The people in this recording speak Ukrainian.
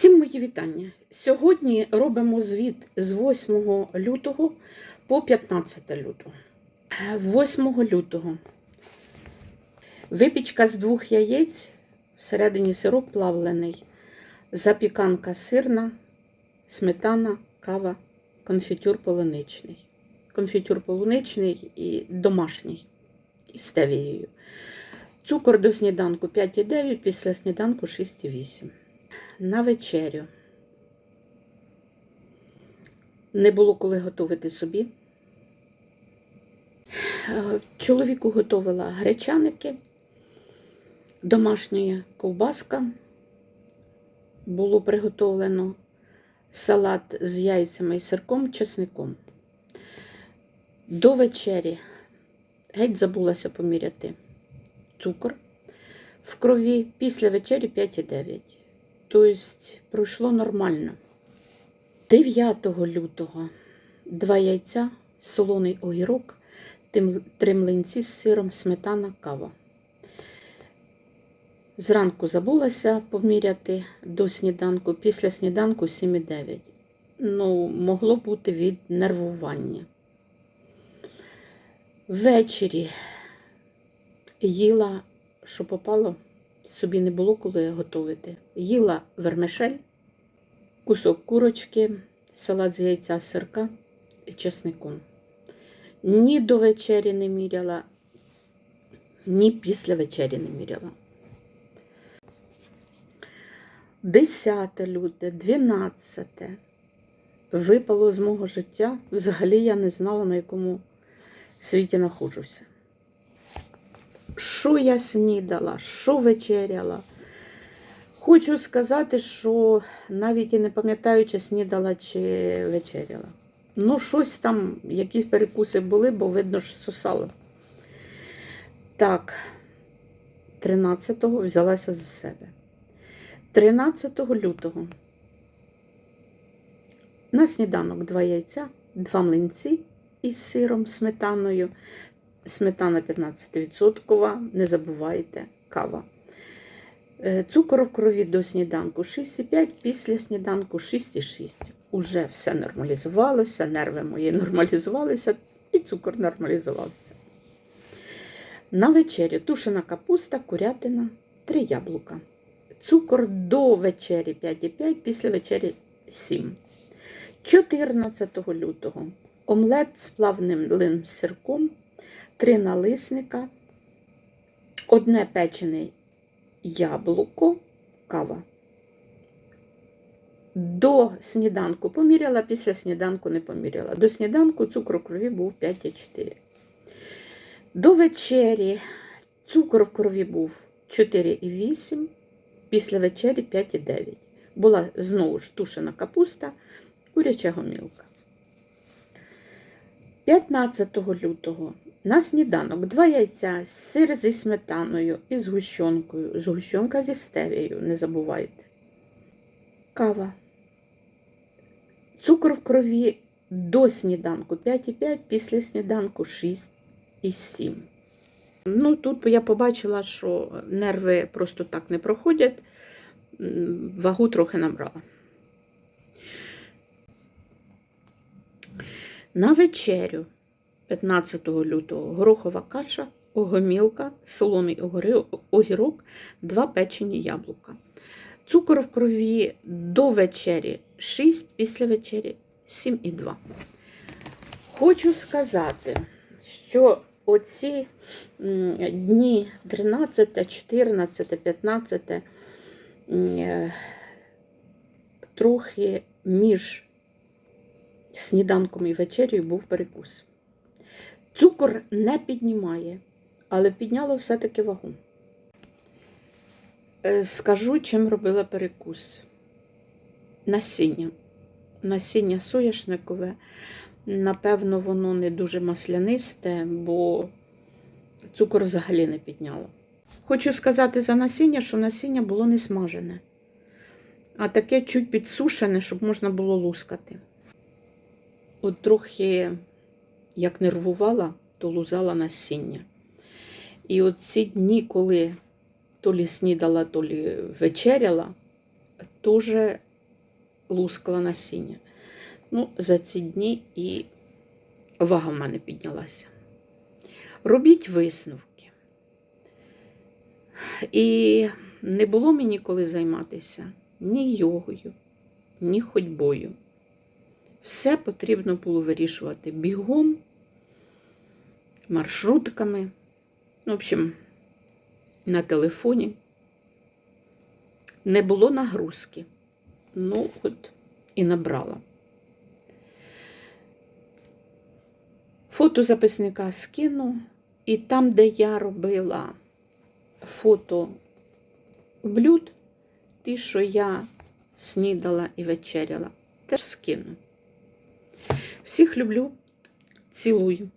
Всім мої вітання. Сьогодні робимо звіт з 8 лютого по 15 лютого. 8 лютого. Випічка з двох яєць, всередині сироп плавлений, запіканка сирна, сметана, кава, конфітюр полуничний. Конфітюр полуничний і домашній із стевією. Цукор до сніданку 5,9, після сніданку 6,8 на вечерю. Не було коли готувати собі. Е, Чоловіку готувала гречаники, домашня ковбаска. Було приготовлено салат з яйцями і сирком, чесником. До вечері геть забулася поміряти цукор в крові після вечері 5,9. Тобто пройшло нормально. 9 лютого два яйця, солоний огірок, три млинці з сиром, сметана, кава. Зранку забулася поміряти до сніданку, після сніданку 7,9. Ну, могло бути від нервування. Ввечері їла, що попало, собі не було коли готувати. Їла вермишель, кусок курочки, салат з яйця сирка і чесником. Ні до вечері не міряла, ні після вечері не міряла. 10 люте, 12 випало з мого життя. Взагалі я не знала, на якому світі знаходжуся що я снідала, що вечеряла. Хочу сказати, що навіть і не пам'ятаю, чи снідала, чи вечеряла. Ну, щось там, якісь перекуси були, бо видно, що сосало. Так, 13-го взялася за себе. 13 лютого на сніданок два яйця, два млинці із сиром, сметаною, сметана 15%, не забувайте, кава. Е, Цукор в крові до сніданку 6,5, після сніданку 6,6. Уже все нормалізувалося, нерви мої нормалізувалися і цукор нормалізувався. На вечері тушена капуста, курятина, 3 яблука. Цукор до вечері 5,5, після вечері 7. 14 лютого омлет з плавним сирком, три налисника, одне печене яблуко, кава. До сніданку поміряла, після сніданку не поміряла. До сніданку цукор в крові був 5,4. До вечері цукор в крові був 4,8, після вечері 5,9. Була знову ж тушена капуста, куряча гомілка. 15 лютого на сніданок два яйця, сир зі сметаною і згущенкою. Згущенка зі стевією, не забувайте. Кава. Цукор в крові до сніданку 5,5, після сніданку 6,7. Ну, тут я побачила, що нерви просто так не проходять, вагу трохи набрала. На вечерю 15 лютого горохова каша, огомілка, солоний огірок, два печені яблука. Цукор в крові до вечері 6, після вечері 7,2. Хочу сказати, що оці дні 13, 14, 15 м, е, трохи між сніданком і вечерю був перекус. Цукор не піднімає, але підняло все-таки вагу. Е, Скажу, чим робила перекус. Насіння. Насіння соняшникове. Напевно, воно не дуже маслянисте, бо цукор взагалі не підняло. Хочу сказати за насіння, що насіння було не смажене, а таке чуть підсушене, щоб можна було лускати. От трохи, як нервувала, то лузала насіння. І от ці дні, коли то лі снідала, то лі вечеряла, теж лускала насіння. Ну, за ці дні і вага в мене піднялася. Робіть висновки. І не було мені коли займатися ні йогою, ні ходьбою. Все потрібно було вирішувати бігом, маршрутками, в общем, на телефоні. Не було нагрузки. Ну, от і набрала. Фото записника скину, і там, де я робила фото блюд, ті, що я снідала і вечеряла, теж скину. Всіх люблю, цілую.